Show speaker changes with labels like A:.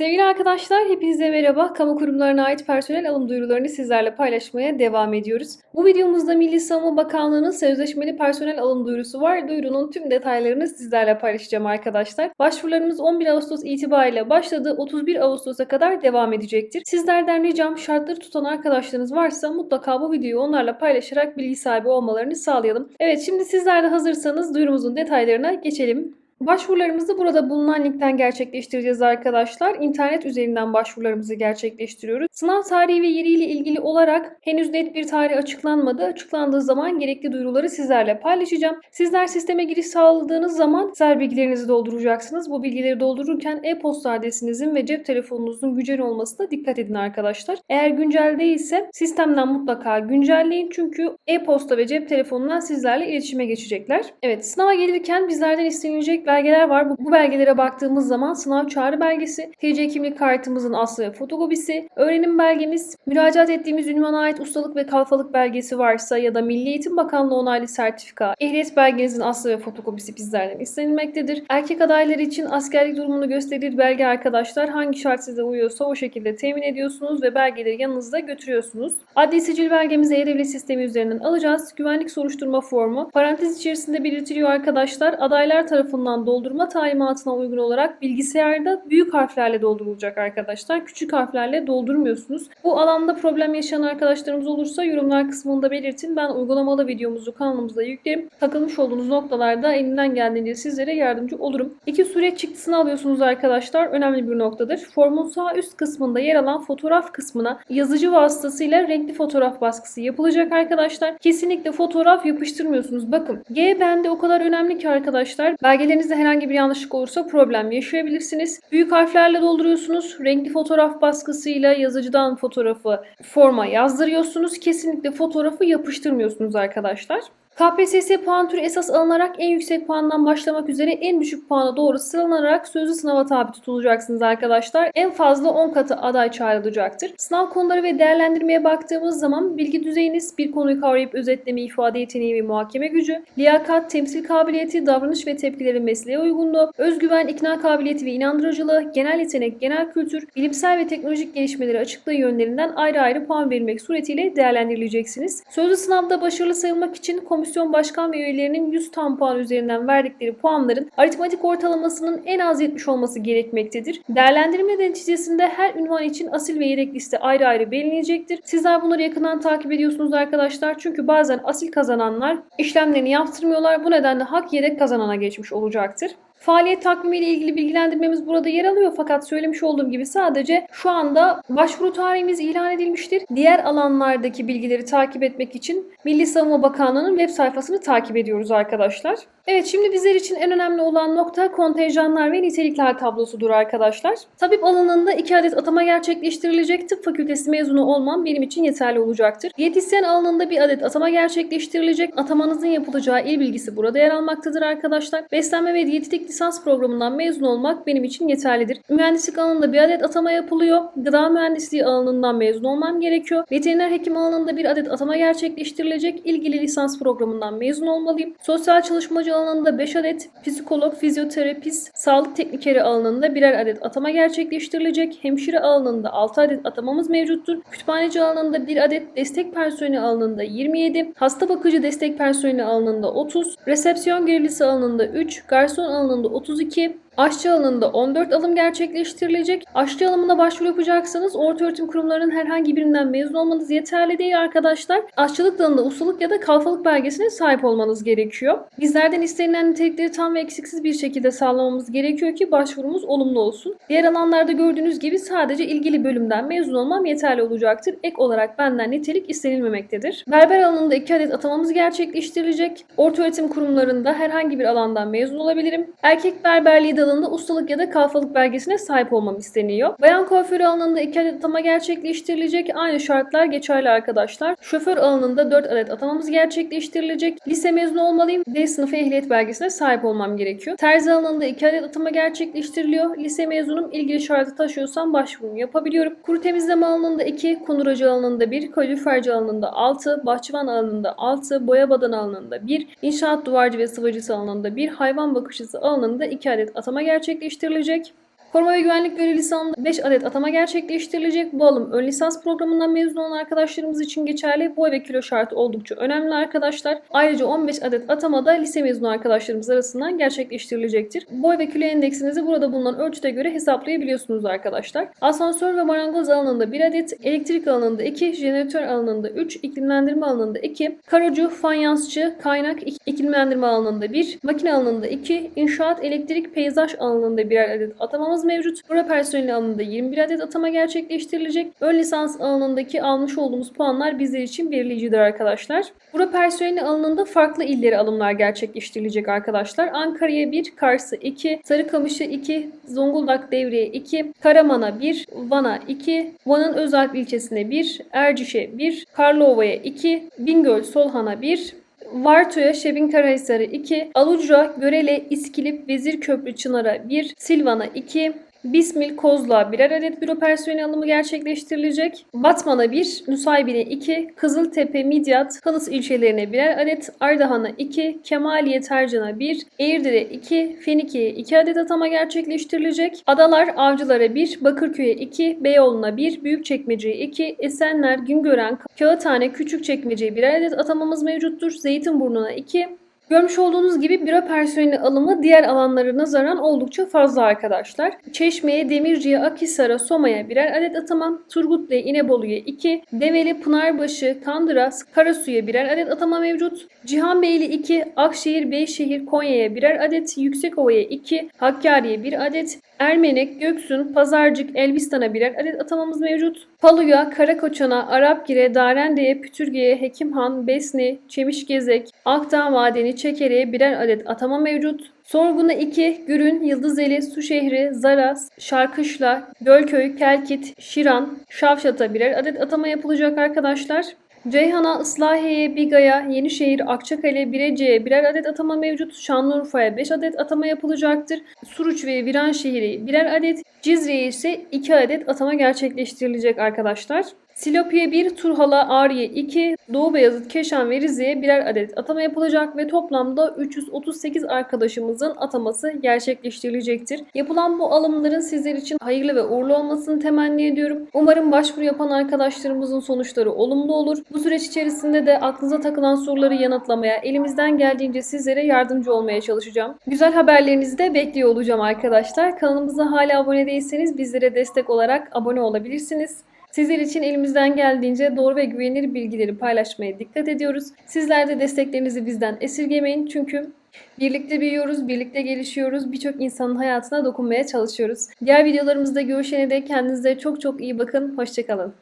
A: Sevgili arkadaşlar, hepinize merhaba. Kamu kurumlarına ait personel alım duyurularını sizlerle paylaşmaya devam ediyoruz. Bu videomuzda Milli Savunma Bakanlığı'nın sözleşmeli personel alım duyurusu var. Duyurunun tüm detaylarını sizlerle paylaşacağım arkadaşlar. Başvurularımız 11 Ağustos itibariyle başladı. 31 Ağustos'a kadar devam edecektir. Sizlerden ricam şartları tutan arkadaşlarınız varsa mutlaka bu videoyu onlarla paylaşarak bilgi sahibi olmalarını sağlayalım. Evet, şimdi sizler de hazırsanız duyurumuzun detaylarına geçelim. Başvurularımızı burada bulunan linkten gerçekleştireceğiz arkadaşlar. İnternet üzerinden başvurularımızı gerçekleştiriyoruz. Sınav tarihi ve yeriyle ilgili olarak henüz net bir tarih açıklanmadı. Açıklandığı zaman gerekli duyuruları sizlerle paylaşacağım. Sizler sisteme giriş sağladığınız zaman sizler bilgilerinizi dolduracaksınız. Bu bilgileri doldururken e-posta adresinizin ve cep telefonunuzun güncel olmasına dikkat edin arkadaşlar. Eğer güncel değilse sistemden mutlaka güncelleyin çünkü e-posta ve cep telefonundan sizlerle iletişime geçecekler. Evet sınava gelirken bizlerden istenilecek belgeler var. Bu, belgelere baktığımız zaman sınav çağrı belgesi, TC kimlik kartımızın aslı ve fotokopisi, öğrenim belgemiz, müracaat ettiğimiz ünvana ait ustalık ve kalfalık belgesi varsa ya da Milli Eğitim Bakanlığı onaylı sertifika, ehliyet belgenizin aslı ve fotokopisi bizlerden istenilmektedir. Erkek adaylar için askerlik durumunu gösterir belge arkadaşlar hangi şart size uyuyorsa o şekilde temin ediyorsunuz ve belgeleri yanınızda götürüyorsunuz. Adli sicil belgemizi e-devlet sistemi üzerinden alacağız. Güvenlik soruşturma formu parantez içerisinde belirtiliyor arkadaşlar. Adaylar tarafından doldurma talimatına uygun olarak bilgisayarda büyük harflerle doldurulacak arkadaşlar. Küçük harflerle doldurmuyorsunuz. Bu alanda problem yaşayan arkadaşlarımız olursa yorumlar kısmında belirtin. Ben uygulamalı videomuzu kanalımıza yüklerim. Takılmış olduğunuz noktalarda elimden geldiğince sizlere yardımcı olurum. İki süreç çıktısını alıyorsunuz arkadaşlar. Önemli bir noktadır. Formun sağ üst kısmında yer alan fotoğraf kısmına yazıcı vasıtasıyla renkli fotoğraf baskısı yapılacak arkadaşlar. Kesinlikle fotoğraf yapıştırmıyorsunuz. Bakın G bende o kadar önemli ki arkadaşlar. Belgelerinizde herhangi bir yanlışlık olursa problem yaşayabilirsiniz. Büyük harflerle dolduruyorsunuz. Renkli fotoğraf baskısıyla yazıcıdan fotoğrafı forma yazdırıyorsunuz. Kesinlikle fotoğrafı yapıştırmıyorsunuz arkadaşlar. KPSS puan türü esas alınarak en yüksek puandan başlamak üzere en düşük puana doğru sıralanarak sözlü sınava tabi tutulacaksınız arkadaşlar. En fazla 10 katı aday çağrılacaktır. Sınav konuları ve değerlendirmeye baktığımız zaman bilgi düzeyiniz, bir konuyu kavrayıp özetleme, ifade yeteneği ve muhakeme gücü, liyakat, temsil kabiliyeti, davranış ve tepkilerin mesleğe uygunluğu, özgüven, ikna kabiliyeti ve inandırıcılığı, genel yetenek, genel kültür, bilimsel ve teknolojik gelişmeleri açıklığı yönlerinden ayrı ayrı puan verilmek suretiyle değerlendirileceksiniz. Sözlü sınavda başarılı sayılmak için komisyon başkan ve üyelerinin 100 tam puan üzerinden verdikleri puanların aritmatik ortalamasının en az 70 olması gerekmektedir. Değerlendirme neticesinde her ünvan için asil ve yedek liste ayrı ayrı belirlenecektir. Sizler bunları yakından takip ediyorsunuz arkadaşlar. Çünkü bazen asil kazananlar işlemlerini yaptırmıyorlar. Bu nedenle hak yedek kazanana geçmiş olacaktır. Faaliyet takvimi ile ilgili bilgilendirmemiz burada yer alıyor fakat söylemiş olduğum gibi sadece şu anda başvuru tarihimiz ilan edilmiştir. Diğer alanlardaki bilgileri takip etmek için Milli Savunma Bakanlığı'nın web sayfasını takip ediyoruz arkadaşlar. Evet şimdi bizler için en önemli olan nokta kontenjanlar ve nitelikler tablosudur arkadaşlar. Tabip alanında 2 adet atama gerçekleştirilecek. Tıp fakültesi mezunu olmam benim için yeterli olacaktır. Diyetisyen alanında bir adet atama gerçekleştirilecek. Atamanızın yapılacağı il bilgisi burada yer almaktadır arkadaşlar. Beslenme ve diyetetik lisans programından mezun olmak benim için yeterlidir. Mühendislik alanında bir adet atama yapılıyor. Gıda mühendisliği alanından mezun olmam gerekiyor. Veteriner hekim alanında bir adet atama gerçekleştirilecek. İlgili lisans programından mezun olmalıyım. Sosyal çalışmacı alanında 5 adet, psikolog, fizyoterapist, sağlık teknikeri alanında birer adet atama gerçekleştirilecek. Hemşire alanında 6 adet atamamız mevcuttur. Kütüphaneci alanında 1 adet, destek personeli alanında 27, hasta bakıcı destek personeli alanında 30, resepsiyon görevlisi alanında 3, garson alanında 32, Aşçı alanında 14 alım gerçekleştirilecek. Aşçı alımına başvuru yapacaksanız orta öğretim kurumlarının herhangi birinden mezun olmanız yeterli değil arkadaşlar. Aşçılık dalında ustalık ya da kalfalık belgesine sahip olmanız gerekiyor. Bizlerden istenilen nitelikleri tam ve eksiksiz bir şekilde sağlamamız gerekiyor ki başvurumuz olumlu olsun. Diğer alanlarda gördüğünüz gibi sadece ilgili bölümden mezun olmam yeterli olacaktır. Ek olarak benden nitelik istenilmemektedir. Berber alanında 2 adet atamamız gerçekleştirilecek. Orta öğretim kurumlarında herhangi bir alandan mezun olabilirim. Erkek berberliği dalında ustalık ya da kalfalık belgesine sahip olmam isteniyor. Bayan kuaförü alanında 2 adet atama gerçekleştirilecek. Aynı şartlar geçerli arkadaşlar. Şoför alanında 4 adet atamamız gerçekleştirilecek. Lise mezunu olmalıyım. D sınıfı ehliyet belgesine sahip olmam gerekiyor. Terzi alanında 2 adet atama gerçekleştiriliyor. Lise mezunum ilgili şartı taşıyorsam başvurumu yapabiliyorum. Kuru temizleme alanında 2, konuracı alanında 1, kaloriferci alanında 6, bahçıvan alanında 6, boya badan alanında 1, inşaat duvarcı ve sıvacısı alanında 1, hayvan bakıcısı alanında 2 adet atama gerçekleştirilecek. Koruma ve güvenlik görevlisi alanında 5 adet atama gerçekleştirilecek. Bu alım ön lisans programından mezun olan arkadaşlarımız için geçerli. Boy ve kilo şartı oldukça önemli arkadaşlar. Ayrıca 15 adet atama da lise mezunu arkadaşlarımız arasından gerçekleştirilecektir. Boy ve kilo endeksinizi burada bulunan ölçüte göre hesaplayabiliyorsunuz arkadaşlar. Asansör ve marangoz alanında 1 adet, elektrik alanında 2, jeneratör alanında 3, iklimlendirme alanında 2, karocu, fayansçı, kaynak iklimlendirme alanında 1, makine alanında 2, inşaat, elektrik, peyzaj alanında birer adet atamamız mevcut. Büro personeli alanında 21 adet atama gerçekleştirilecek. Ön lisans alanındaki almış olduğumuz puanlar bizler için belirleyicidir arkadaşlar. Büro personeli alanında farklı illeri alımlar gerçekleştirilecek arkadaşlar. Ankara'ya 1, Kars'a 2, Sarıkamış'a 2, Zonguldak Devriye 2, Karaman'a 1, Van'a 2, Van'ın Özalp ilçesine 1, Erciş'e 1, Karlova'ya 2, Bingöl Solhan'a 1, Varto'ya Şebin Karahisar'a 2, Alucra, Görele, İskilip, Vezirköprü Çınar'a 1, Silvan'a 2, Bismil Kozluğa birer adet büro personeli alımı gerçekleştirilecek. Batman'a 1, Nusaybin'e 2, Kızıltepe, Midyat, Kılıç ilçelerine birer adet, Ardahan'a 2, Kemaliye Tercan'a 1, Eğirdir'e 2, Fenike'ye 2 adet atama gerçekleştirilecek. Adalar Avcılar'a 1, Bakırköy'e 2, Beyoğlu'na 1, Büyükçekmece'ye 2, Esenler, Güngören, Kağıthane, Küçükçekmece'ye birer adet atamamız mevcuttur. Zeytinburnu'na 2, Görmüş olduğunuz gibi büro personeli alımı diğer alanlara nazaran oldukça fazla arkadaşlar. Çeşme'ye, Demirci'ye, Akhisar'a, Soma'ya birer adet atama, Turgutlu'ya, İnebolu'ya 2, Develi, Pınarbaşı, Kandıras, Karasu'ya birer adet atama mevcut. Cihanbeyli 2, Akşehir, Beyşehir, Konya'ya birer adet, Yüksekova'ya 2, Hakkari'ye 1 adet, Ermenek, Göksun, Pazarcık, Elbistan'a birer adet atamamız mevcut. Palu'ya, Karakoçan'a, Arapgir'e, Darende'ye, Pütürge'ye, Hekimhan, Besni, Çemişgezek, Akdağ Madeni, Çekere'ye birer adet atama mevcut. Sorgun'a 2, Gürün, Yıldızeli, Suşehri, Zaras, Şarkışla, Gölköy, Kelkit, Şiran, Şavşat'a birer adet atama yapılacak arkadaşlar. Ceyhan'a, Islahiye'ye, Biga'ya, Yenişehir, Akçakale, Birece'ye birer adet atama mevcut. Şanlıurfa'ya 5 adet atama yapılacaktır. Suruç ve Viranşehir'e birer adet. Cizre'ye ise 2 adet atama gerçekleştirilecek arkadaşlar. Silopi'ye 1, Turhal'a, Ağrı'ya 2, Doğu Beyazıt, Keşan ve Rize'ye birer adet atama yapılacak ve toplamda 338 arkadaşımızın ataması gerçekleştirilecektir. Yapılan bu alımların sizler için hayırlı ve uğurlu olmasını temenni ediyorum. Umarım başvuru yapan arkadaşlarımızın sonuçları olumlu olur. Bu süreç içerisinde de aklınıza takılan soruları yanıtlamaya, elimizden geldiğince sizlere yardımcı olmaya çalışacağım. Güzel haberlerinizi de bekliyor olacağım arkadaşlar. Kanalımıza hala abone değilseniz bizlere destek olarak abone olabilirsiniz. Sizler için elimizden geldiğince doğru ve güvenilir bilgileri paylaşmaya dikkat ediyoruz. Sizler de desteklerinizi bizden esirgemeyin çünkü birlikte büyüyoruz, birlikte gelişiyoruz, birçok insanın hayatına dokunmaya çalışıyoruz. Diğer videolarımızda görüşene dek kendinize çok çok iyi bakın, hoşçakalın.